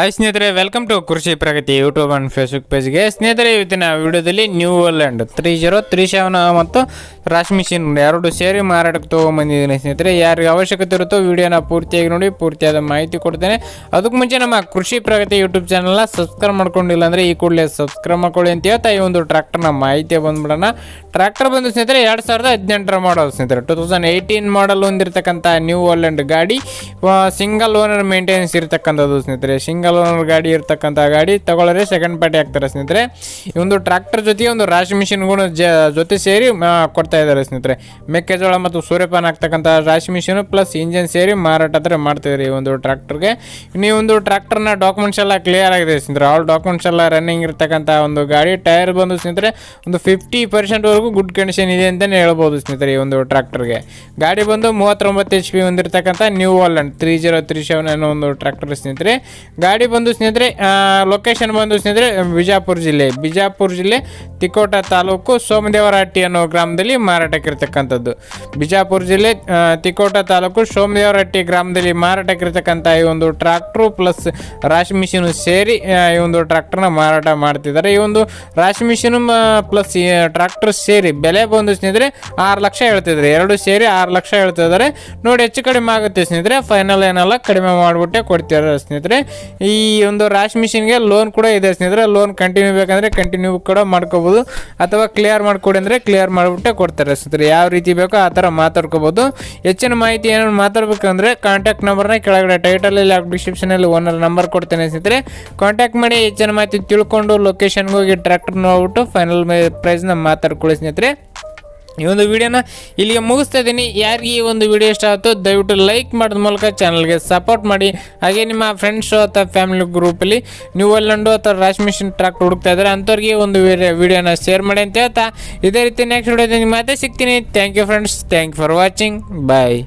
Hi ಸ್ನೇಹಿತರೆ welcome to Krishi Pragati YouTube and Facebook ಪೇಜ್ಗೆ ಸ್ನೇಹಿತರೆ, ಇವತ್ತಿನ ವಿಡಿಯೋದಲ್ಲಿ new Holland three zero three seven ಮತ್ತು ರಾಶ್ ಮಿಷಿನ್ ಎರಡು ಸೇರಿ ಮಾರಾಟಕ್ಕೆ ತೊಗೊಂಬಂದಿದ್ದೀನಿ ಸ್ನೇಹಿತರೆ. ಯಾರಿಗೆ ಅವಶ್ಯಕತೆ ಇರುತ್ತೋ ವಿಡಿಯೋನ ಪೂರ್ತಿಯಾಗಿ ನೋಡಿ, ಪೂರ್ತಿಯಾದ ಮಾಹಿತಿ ಕೊಡ್ತೇನೆ. ಅದಕ್ಕೆ ಮುಂಚೆ ನಮ್ಮ ಕೃಷಿ ಪ್ರಗತಿ ಯೂಟ್ಯೂಬ್ ಚಾನಲ್ನ ಸಬ್ಸ್ಕ್ರೈಬ್ ಮಾಡ್ಕೊಂಡಿಲ್ಲ ಅಂದರೆ ಈ ಕೂಡಲೇ ಸಬ್ಸ್ಕ್ರೈಬ್ ಮಾಡ್ಕೊಳ್ಳಿ ಅಂತ ಹೇಳ್ತಾ ಈ ಒಂದು ಟ್ರ್ಯಾಕ್ಟರ್ನ ಮಾಹಿತಿ ಬಂದ್ಬಿಡೋಣ. ಟ್ರ್ಯಾಕ್ಟರ್ ಬಂದು ಸ್ನೇಹಿತರೆ, ಎರಡು ಸಾವಿರದ ಹದಿನೆಂಟರ ಮಾಡಲ್ ಸ್ನೇಹಿತರೆ. ಟೂ ತೌಸಂಡ್ ಏಯ್ಟೀನ್ ಮಾಡಲ್ ಹೊಂದಿರತಕ್ಕಂಥ ನ್ಯೂ ಓಲ್ಯಾಂಡ್ ಗಾಡಿ ಸಿಂಗಲ್ ಓನರ್ ಮೇಂಟೆನೆನ್ಸ್ ಇರತಕ್ಕಂಥದ್ದು ಸ್ನೇಹಿತರೆ. ಸಿಂಗಲ್ ಓನರ್ ಗಾಡಿ ಇರ್ತಕ್ಕಂಥ ಗಾಡಿ ತಗೊಳ್ಳೋರೆ ಸೆಕೆಂಡ್ ಪಾರ್ಟಿ ಆಗ್ತಾರೆ ಸ್ನೇಹಿತರೆ. ಈ ಒಂದು ಟ್ರ್ಯಾಕ್ಟರ್ ಜೊತೆಗೆ ಒಂದು ರಾಶಿ ಮಿಷಿನ್ಗಳು ಜ, ಜೊತೆ ಸೇರಿ ಕೊಡ್ತಾರೆ ಕೊಡ್ತಾ ಇದ್ದಾರೆ ಸ್ನೇಹಿತರೆ. ಮೆಕ್ಕೆಜೋಳ ಮತ್ತು ಸೂರ್ಯಪಾನ ಆಗ್ತಕ್ಕಂಥ ರಾಶಿ ಮಿಷಿನ್ ಪ್ಲಸ್ ಇಂಜಿನ್ ಸೇರಿ ಮಾರಾಟ ಆದರೆ ಮಾಡ್ತಿದ್ರಿ ಈ ಒಂದು ಟ್ರ್ಯಾಕ್ಟರ್ಗೆ. ಈ ಒಂದು ಟ್ರ್ಯಾಕ್ಟರ್ನ ಡಾಕ್ಯುಮೆಂಟ್ಸ್ ಎಲ್ಲ ಕ್ಲಿಯರ್ ಆಗಿದೆ ಸ್ನೇಹಿತರೆ. ಆಲ್ ಡಾಕ್ಯುಮೆಂಟ್ಸ್ ಎಲ್ಲ ರನ್ನಿಂಗ್ ಇರ್ತಕ್ಕಂಥ ಒಂದು ಗಾಡಿ ಟೈರ್ ಬಂದು ಸ್ನೇಹಿತರೆ, ಒಂದು ಫಿಫ್ಟಿ ಪರ್ಸೆಂಟ್ವರೆಗೂ ಗುಡ್ ಕಂಡೀಷನ್ ಇದೆ ಅಂತಲೇ ಹೇಳ್ಬೋದು ಸ್ನೇಹಿತರೆ ಈ ಒಂದು ಟ್ರ್ಯಾಕ್ಟರ್ಗೆ. ಗಾಡಿ ಬಂದು ಮೂವತ್ತೊಂಬತ್ತು ಎಚ್ ಪಿ ಹೊಂದಿರತಕ್ಕಂಥ new Holland three zero three seven ಅನ್ನೋ ಒಂದು ಟ್ರ್ಯಾಕ್ಟರ್ ಸ್ನೇಹಿತರೆ. ಗಾಡಿ ಬಂದು ಸ್ನೇಹಿತರೆ ಲೊಕೇಶನ್ ಬಂದು ಸ್ನೇಹಿತರೆ, ಬಿಜಾಪುರ ಜಿಲ್ಲೆ. ಬಿಜಾಪುರ ಜಿಲ್ಲೆ ತಿಕೋಟ ತಾಲೂಕು ಸೋಮದೇವರಹಟ್ಟಿ ಅನ್ನೋ ಗ್ರಾಮದಲ್ಲಿ ಮಾರಾಟಕ್ಕಿರ್ತಕ್ಕಂಥದ್ದು. ಬಿಜಾಪುರ ಜಿಲ್ಲೆ ತಿಕೋಟ ತಾಲೂಕು ಸೋಮದೇವರಟ್ಟಿ ಗ್ರಾಮದಲ್ಲಿ ಮಾರಾಟಕ್ಕಿರ್ತಕ್ಕಂಥ ಈ ಒಂದು ಟ್ರ್ಯಾಕ್ಟ್ರು ಪ್ಲಸ್ ರಾಶಿ ಮಿಷಿನ್ ಸೇರಿ ಈ ಒಂದು ಟ್ರ್ಯಾಕ್ಟರ್ನ ಮಾರಾಟ ಮಾಡ್ತಿದ್ದಾರೆ. ಈ ಒಂದು ರಾಶಿ ಮಿಷಿನ್ ಪ್ಲಸ್ ಟ್ರ್ಯಾಕ್ಟರ್ ಸೇರಿ ಬೆಲೆ ಬಂದು ಸ್ನೇಹಿತರೆ ಆರು ಲಕ್ಷ ಹೇಳ್ತಿದ್ದಾರೆ. ಎರಡು ಸೇರಿ ಆರು ಲಕ್ಷ ಹೇಳ್ತಿದ್ದಾರೆ. ನೋಡಿ, ಹೆಚ್ಚು ಕಡಿಮೆ ಆಗುತ್ತೆ ಸ್ನೇಹಿತರೆ. ಫೈನಲ್ ಏನಲ್ಲ, ಕಡಿಮೆ ಮಾಡಿಬಿಟ್ಟೆ ಕೊಡ್ತಿದ್ದಾರೆ ಸ್ನೇಹಿತರೆ. ಈ ಒಂದು ರಾಶಿ ಮಿಷಿನ್ಗೆ ಲೋನ್ ಕೂಡ ಇದೆ ಸ್ನೇಹಿತರೆ. ಲೋನ್ ಕಂಟಿನ್ಯೂ ಬೇಕಂದ್ರೆ ಕಂಟಿನ್ಯೂ ಕೂಡ ಮಾಡ್ಕೋಬೋದು. ಅಥವಾ ಕ್ಲಿಯರ್ ಮಾಡಿಕೊಡಿ ಅಂದರೆ ಕ್ಲಿಯರ್ ಮಾಡಿಬಿಟ್ಟೆ ಕೊಡ್ತಾರೆ ಸ್ನೇಹಿತರೆ, ಯಾವ ರೀತಿ ಬೇಕೋ ಆ ಥರ ಮಾತಾಡ್ಕೋಬೋದು. ಹೆಚ್ಚಿನ ಮಾಹಿತಿ ಏನಾದ್ರು ಮಾತಾಡ್ಬೇಕಂದ್ರೆ ಕಾಂಟ್ಯಾಕ್ಟ್ ನಂಬರ್ನ ಕೆಳಗಡೆ ಟೈಟಲಲ್ಲಿ ಡಿಸ್ಕ್ರಿಪ್ಷನಲ್ಲಿ ಓನರ್ ನಂಬರ್ ಕೊಡ್ತೇನೆ ಸ್ನೇಹಿತರೆ. ಕಾಂಟ್ಯಾಕ್ಟ್ ಮಾಡಿ ಹೆಚ್ಚಿನ ಮಾಹಿತಿ ತಿಳ್ಕೊಂಡು ಲೊಕೇಶನ್ಗೆ ಹೋಗಿ ಟ್ರ್ಯಾಕ್ಟರ್ ನೋಡ್ಬಿಟ್ಟು ಫೈನಲ್ ಪ್ರೈಸ್ನ ಮಾತಾಡ್ಕೊಳ್ಳಿ ಸ್ನೇಹಿತರೆ. ಈ ಒಂದು ವಿಡಿಯೋನ ಇಲ್ಲಿಗೆ ಮುಗಿಸ್ತಾ ಇದ್ದೀನಿ. ಯಾರಿಗೆ ಈ ಒಂದು ವಿಡಿಯೋ ಇಷ್ಟ ಆಯಿತು ದಯವಿಟ್ಟು ಲೈಕ್ ಮಾಡೋದ್ರ ಮೂಲಕ ಚಾನಲ್ಗೆ ಸಪೋರ್ಟ್ ಮಾಡಿ. ಹಾಗೆ ನಿಮ್ಮ ಫ್ರೆಂಡ್ಸು ಅಥವಾ ಫ್ಯಾಮಿಲಿ ಗ್ರೂಪಲ್ಲಿ ನೀವು ಅಲ್ಲಂಡು ಅಥವಾ ರಾಶ್ ಮಿಷಿನ್ ಟ್ರ್ಯಾಕ್ಟರ್ ಹುಡುಕ್ತಾ ಇದ್ದಾರೆ ಅಂಥವ್ರಿಗೆ ಒಂದು ವಿಡಿಯೋನ ಶೇರ್ ಮಾಡಿ ಅಂತ ಹೇಳ್ತಾ. ಇದೇ ರೀತಿ ನೆಕ್ಸ್ಟ್ ವಿಡಿಯೋದಲ್ಲಿ ಮತ್ತೆ ಸಿಗ್ತೀನಿ. Thank you friends thank you for watching bye